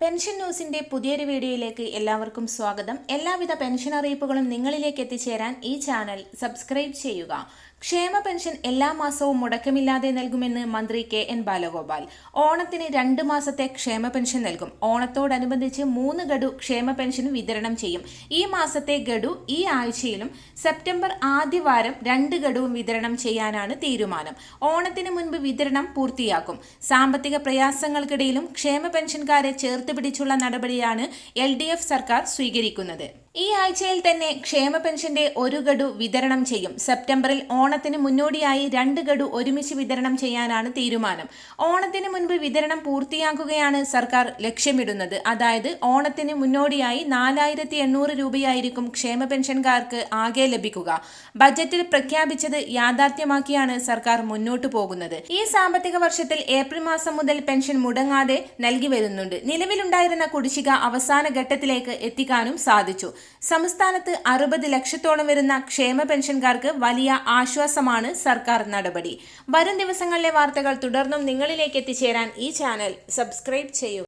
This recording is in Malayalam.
പെൻഷൻ ന്യൂസിന്റെ പുതിയൊരു വീഡിയോയിലേക്ക് എല്ലാവർക്കും സ്വാഗതം. എല്ലാവിധ പെൻഷൻ അറിയിപ്പുകളും നിങ്ങളിലേക്ക് എത്തിച്ചേരാൻ ഈ ചാനൽ സബ്സ്ക്രൈബ് ചെയ്യുക. ക്ഷേമ പെൻഷൻ എല്ലാ മാസവും മുടക്കമില്ലാതെ നൽകുമെന്ന് മന്ത്രി കെ എൻ ബാലഗോപാൽ. ഓണത്തിന് രണ്ട് മാസത്തെ ക്ഷേമ പെൻഷൻ നൽകും. ഓണത്തോടനുബന്ധിച്ച് മൂന്ന് ഗഡു ക്ഷേമ പെൻഷൻ വിതരണം ചെയ്യും. ഈ മാസത്തെ ഗഡു ഈ ആഴ്ചയിലും സെപ്റ്റംബർ ആദ്യവാരം രണ്ട് ഗഡുവും വിതരണം ചെയ്യാനാണ് തീരുമാനം. ഓണത്തിന് മുൻപ് വിതരണം പൂർത്തിയാക്കും. സാമ്പത്തിക പ്രയാസങ്ങൾക്കിടയിലും ക്ഷേമ പെൻഷൻകാരെ ചേർത്ത് പിടിച്ചുള്ള നടപടിയാണ് എൽ സർക്കാർ സ്വീകരിക്കുന്നത് ഈ ആഴ്ചയിൽ തന്നെ ക്ഷേമ പെൻഷന്റെ ഒരു ഗഡു വിതരണം ചെയ്യും. സെപ്റ്റംബറിൽ ഓണത്തിന് മുന്നോടിയായി രണ്ട് ഗഡു ഒരുമിച്ച് വിതരണം ചെയ്യാനാണ് തീരുമാനം. ഓണത്തിന് മുൻപ് വിതരണം പൂർത്തിയാക്കുകയാണ് സർക്കാർ ലക്ഷ്യമിടുന്നത്. അതായത് ഓണത്തിന് മുന്നോടിയായി നാലായിരത്തി എണ്ണൂറ് രൂപയായിരിക്കും ക്ഷേമ പെൻഷൻകാർക്ക് ആകെ ലഭിക്കുക. ബജറ്റിൽ പ്രഖ്യാപിച്ചത് യാഥാർത്ഥ്യമാക്കിയാണ് സർക്കാർ മുന്നോട്ടു പോകുന്നത്. ഈ സാമ്പത്തിക വർഷത്തിൽ ഏപ്രിൽ മാസം മുതൽ പെൻഷൻ മുടങ്ങാതെ നൽകി വരുന്നുണ്ട്. നിലവിലുണ്ടായിരുന്ന കുടിശ്ശിക അവസാന ഘട്ടത്തിലേക്ക് എത്തിക്കാനും സാധിച്ചു. സംസ്ഥാനത്ത് അറുപത് ലക്ഷത്തോളം വരുന്ന ക്ഷേമ പെൻഷൻകാർക്ക് വലിയ ആശ്വാസമാണ് സർക്കാർ നടപടി. വരും ദിവസങ്ങളിലെ വാർത്തകൾ തുടർന്നും നിങ്ങളിലേക്ക് എത്തിച്ചേരാൻ ഈ ചാനൽ സബ്സ്ക്രൈബ് ചെയ്യൂ.